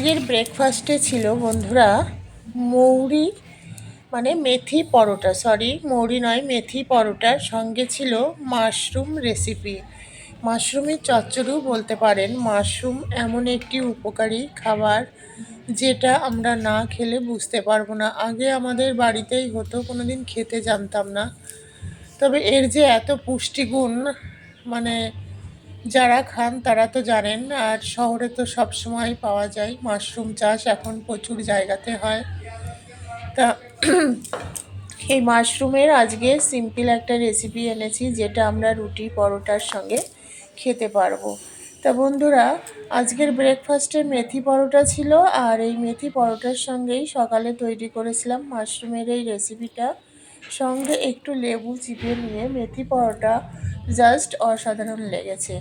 আজকের ব্রেকফাস্টে ছিল বন্ধুরা মৌরি মানে মেথি পরোটা সরি মৌরি নয়, মেথি পরোটার সঙ্গে ছিল মাশরুম রেসিপি মাশরুমের চচ্চড়িও বলতে পারেন মাশরুম এমন একটি উপকারী খাবার যেটা আমরা না খেলে বুঝতে পারব না। আগে আমাদের বাড়িতেই হতো কোনো দিন খেতে জানতাম না। তবে এর যে এত পুষ্টিগুণ মানে যারা খান, তারা তো জানেন, আর শহরে তো সব সময় পাওয়া যায় মাশরুম চাষ, এখন প্রচুর জায়গাতে হয়। তা এই মাশরুমের আজকে সিম্পল একটা রেসিপি এনেছি, যেটা আমরা রুটি পরোটার সঙ্গে খেতে পারব। তা বন্ধুরা, আজকের ব্রেকফাস্টে মেথি পরোটা ছিল, আর এই মেথি পরোটার সঙ্গেই সকালে তৈরি করেছিলাম মাশরুমের এই রেসিপিটা সঙ্গে একটু লেবু চিপে নিয়ে মেথি পরোটা জাস্ট অসাধারণ লেগেছে।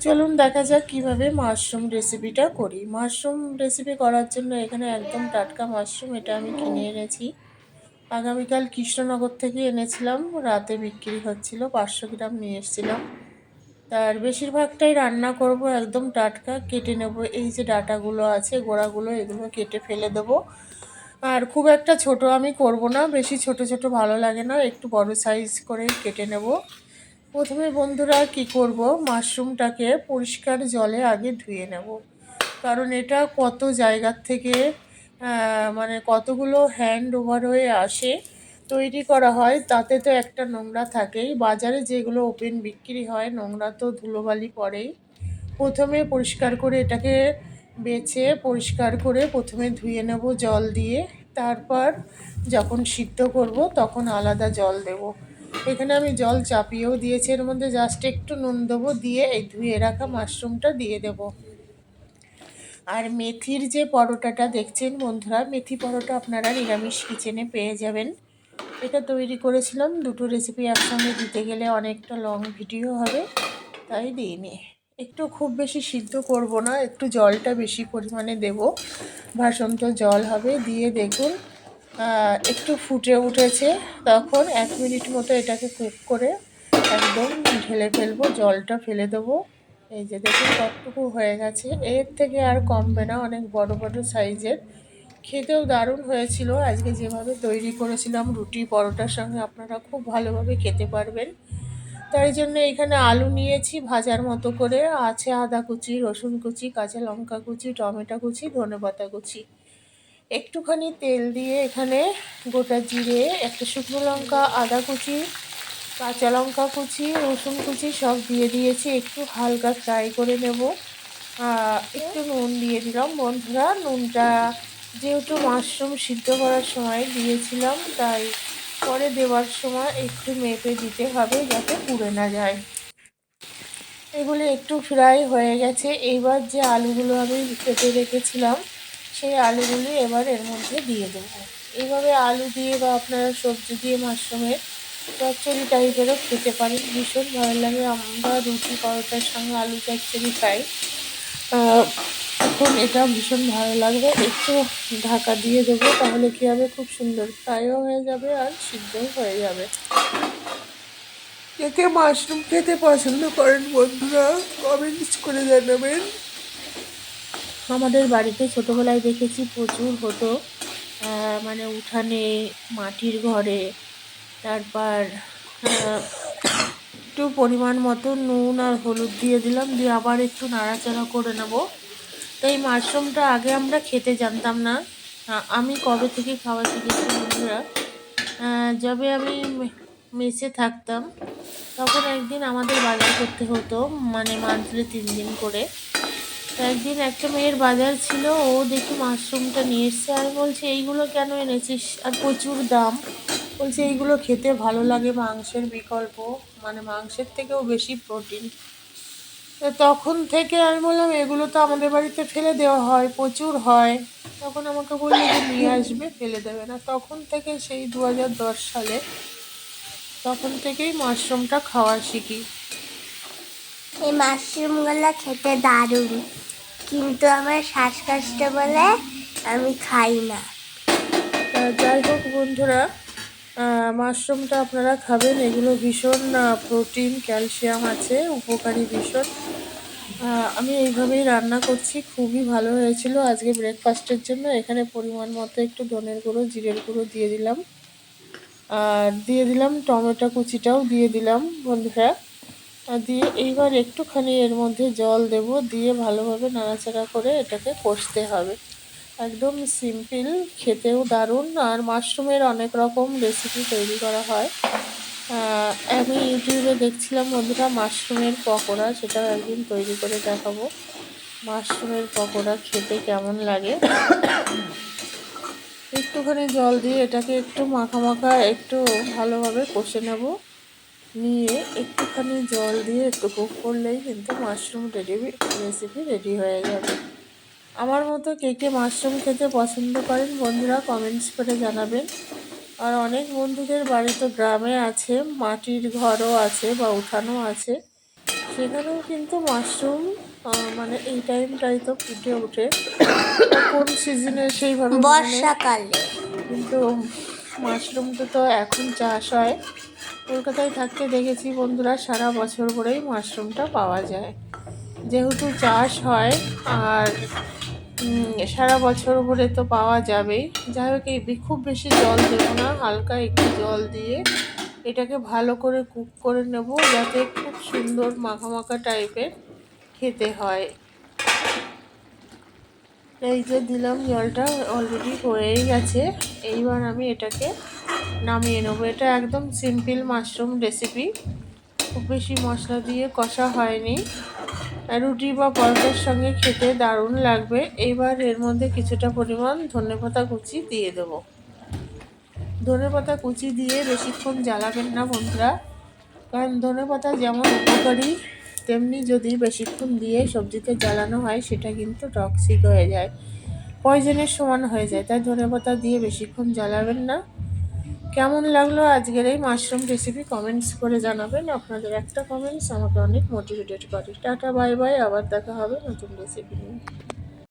চলুন দেখা যাক কীভাবে মাশরুম রেসিপিটা করি। মাশরুম রেসিপি করার জন্য এখানে একদম টাটকা মাশরুম এটা আমি কিনে এনেছি। আগামীকাল কৃষ্ণনগর থেকে এনেছিলাম রাতে বিক্রি হচ্ছিল পাঁচশো গ্রাম নিয়ে এসেছিলাম। তার বেশিরভাগটাই রান্না করব একদম টাটকা কেটে নেব। এই যে ডাটাগুলো আছে গোড়াগুলো এগুলো কেটে ফেলে দেবো। আর খুব একটা ছোট আমি করব না বেশি ছোট ছোট ভালো লাগে না একটু বড় সাইজ করে কেটে নেব। প্রথমে বন্ধুরা কি করব? মাশরুমটাকে পরিষ্কার জলে আগে ধুয়ে নেব। কারণ এটা কত জায়গার থেকে মানে কতগুলো হ্যান্ড ওভার হয়ে আসে, তৈরি করা হয়। তাতে তো একটা নোংরা থাকেই। বাজারে যেগুলো ওপেন বিক্রি হয়, নোংরা তো ধুলোবালি পড়েই। প্রথমে পরিষ্কার করে এটাকে বেছে পরিষ্কার করে প্রথমে ধুয়ে নেব জল দিয়ে। তারপর যখন সিদ্ধ করব, তখন আলাদা জল দেব। এখানে আমি জল চাপিয়েও দিয়েছি। এর মধ্যে জাস্ট একটু নুন দেবো, দিয়ে এই ধুয়ে রাখা মাশরুমটা দিয়ে দেব। আর মেথির যে পরোটাটা দেখছেন বন্ধুরা, মেথি পরোটা আপনারা নিরামিষ কিচেনে পেয়ে যাবেন। এটা তৈরি করেছিলাম, দুটো রেসিপি একসঙ্গে দিতে গেলে অনেকটা লং ভিডিও হবে, তাই দিইনি। একটু খুব বেশি সিদ্ধ করব না, একটু জলটা বেশি পরিমাণে দেব। ভাসন্ত জল হবে, দিয়ে দেখুন একটু ফুটে উঠেছে, তখন এক মিনিট মতো এটাকে কুক করে একদম ঢেলে ফেলব, জলটা ফেলে দেবো। এই যে দেখুন কতটুকু হয়ে গেছে। এর থেকে আর কমবে না, অনেক বড় বড় সাইজের। খেতেও দারুণ হয়েছিল। আজকে যেভাবে তৈরি করেছিলাম রুটি পরোটার সঙ্গে, আপনারা খুব ভালোভাবে খেতে পারবেন। তাই জন্য এখানে আলু নিয়েছি ভাজার মতো করে। আছে আদা কুচি, রসুন কুচি, কাঁচা লঙ্কা কুচি, টমেটো কুচি ধনে পাতা কুচি। একটুখানি তেল দিয়ে এখানে গোটা জিরে, একটা শুকনো লঙ্কা, আদা কুচি, কাঁচা লঙ্কা কুচি, রসুন কুচি সব দিয়ে দিয়েছি। একটু হালকা ফ্রাই করে নেব। একটু নুন দিয়ে দিলাম। বন্ধুরা, নুনটা যেহেতু মাশরুম সিদ্ধ করার সময় দিয়েছিলাম, তাই পরে দেওয়ার সময় একটু মেপে দিতে হবে যাতে পুড়ে না যায়। এগুলো একটু ফ্রাই হয়ে গেছে। এবার যে আলুগুলো আমি কেটে রেখেছিলাম সেই আলুগুলি এবার এর মধ্যে দিয়ে দেবো। এইভাবে আলু দিয়ে বা আপনারা সবজি দিয়ে মাশরুমের চচ্চড়ি টাইপেরও খেতে পারেন। ভীষণ ভালো লাগে। আমরা রুটি, পরোটার সঙ্গে আলু চচ্চড়ি খাই। এখন এটা ভীষণ ভালো লাগবে। একটু ঢাকা দিয়ে দেবো, তাহলে কী হবে? খুব সুন্দর ফ্রাইও হয়ে যাবে আর সিদ্ধও হয়ে যাবে। কে কে মাশরুম খেতে পছন্দ করেন বন্ধুরা। কমেন্টস করে জানাবেন। আমাদের বাড়িতে ছোটোবেলায় দেখেছি প্রচুর হতো। মানে উঠানে, মাটির ঘরে, তারপর একটু পরিমাণ মতো নুন আর হলুদ দিয়ে দিলাম, দিয়ে আবার একটু নাড়াচাড়া করে নেব। তো এই মাশরুমটা আগে আমরা খেতে জানতাম না। আমি কবে থেকে খাওয়া শিখেছি বন্ধুরা। যবে আমি মেসে থাকতাম, তখন একদিন আমাদের বাজার করতে হতো মানে মান্থলি তিন দিন করে। একদিন একটা মেয়ের বাজার ছিল, ও দেখি মাশরুমটা নিয়ে এসছে আর বলছে, এইগুলো কেন এনেছিস? আর প্রচুর দাম। বলছে, এইগুলো খেতে ভালো লাগে মাংসের বিকল্প মানে মাংসের থেকেও বেশি প্রোটিন। তখন থেকে আমি বললাম, এগুলো তো আমাদের বাড়িতে ফেলে দেওয়া হয়, প্রচুর হয়। তখন আমাকে বলল যে, নিয়ে আসবে, ফেলে দেবে না। তখন থেকে সেই দু হাজার দশ সালে তখন থেকেই মাশরুমটা খাওয়া শিখি। এই মাশরুমগুলো খেতে দারুণ। কিন্তু আমার শ্বাসকষ্ট বলে আমি খাই না। যাই হোক বন্ধুরা মাশরুমটা আপনারা খাবেন। এগুলো ভীষণ প্রোটিন, ক্যালসিয়াম আছে, উপকারী ভীষণ। আমি এইভাবেই রান্না করছি, খুবই ভালো হয়েছিল আজকে ব্রেকফাস্টের জন্য। এখানে পরিমাণ মতো একটু ধনের গুঁড়ো, জিরের গুঁড়ো দিয়ে দিলাম। আর দিয়ে দিলাম টমেটো কুচিটাও দিয়ে দিলাম, বন্ধুরা। দিয়ে এইবার একটুখানি এর মধ্যে জল দেব, দিয়ে ভালোভাবে নাড়াচাড়া করে এটাকে কষতে হবে। একদম সিম্পল খেতেও দারুণ। আর মাশরুমের অনেক রকম রেসিপি তৈরি করা হয়। আমি ইউটিউবে দেখছিলাম বন্ধুরা মাশরুমের পকোড়া, সেটাও একদিন তৈরি করে দেখাবো। মাশরুমের পকোড়া খেতে কেমন লাগে? একটুখানি জল দিয়ে এটাকে একটু মাখা মাখা একটু ভালোভাবে কষে নেব। নিয়ে একটুখানি জল দিয়ে একটু কুক করলেই কিন্তু মাশরুম রেডি রেসিপি রেডি হয়ে যাবে। আমার মতো কে কে মাশরুম খেতে পছন্দ করেন বন্ধুরা কমেন্টস করে জানাবেন। আর অনেক বন্ধুদের বাড়ি তো গ্রামে আছে মাটির ঘরও আছে বা উঠানো আছে। সেখানেও কিন্তু মাশরুম মানে এই টাইমটাই তো ফুটে ওঠে। কোন সিজনে সেইভাবে। বর্ষাকালে। কিন্তু মাশরুমটা তো এখন চাষ হয়। কলকাতায় থাকতে দেখেছি বন্ধুরা, সারা বছর ভরেই মাশরুমটা পাওয়া যায়। যেহেতু চাষ হয়, আর সারা বছর ভরে তো পাওয়া যাবেই। যাই হোক, এই খুব বেশি জল দেবো না, হালকা একটু জল দিয়ে এটাকে ভালো করে কুক করে নেব, যাতে খুব সুন্দর মাখা মাখা টাইপের খেতে হয়। এই যে দিলাম জলটা অলরেডি হয়েই গেছে। এইবার আমি এটাকে নামিয়ে নেব। এটা একদম সিম্পল মাশরুম রেসিপি খুব বেশি মশলা দিয়ে কষা হয়নি। রুটি বা পরোটার সঙ্গে খেতে দারুণ লাগবে। এইবার এর মধ্যে কিছুটা পরিমাণ ধনেপাতা কুচি দিয়ে দেবো। ধনেপাতা কুচি দিয়ে বেশিক্ষণ জ্বালাবেন না বন্ধুরা। কারণ ধনেপাতা যেমন উপকারী তেমনি যদি বেশিক্ষণ দিয়ে সবজিতে জ্বালানো হয়, সেটা কিন্তু টক্সিক হয়ে যায়। পয়জনের সমান হয়ে যায়, তাই ধনেপাতা দিয়ে বেশিক্ষণ জ্বালাবেন না। কেমন লাগল আজকের এই মাশরুম রেসিপি কমেন্টস করে জানাবেন। আপনাদের একটা কমেন্টস আমাকে অনেক মোটিভেটেড করে। টাটা বাই বাই আবার দেখা হবে নতুন রেসিপি নিয়ে।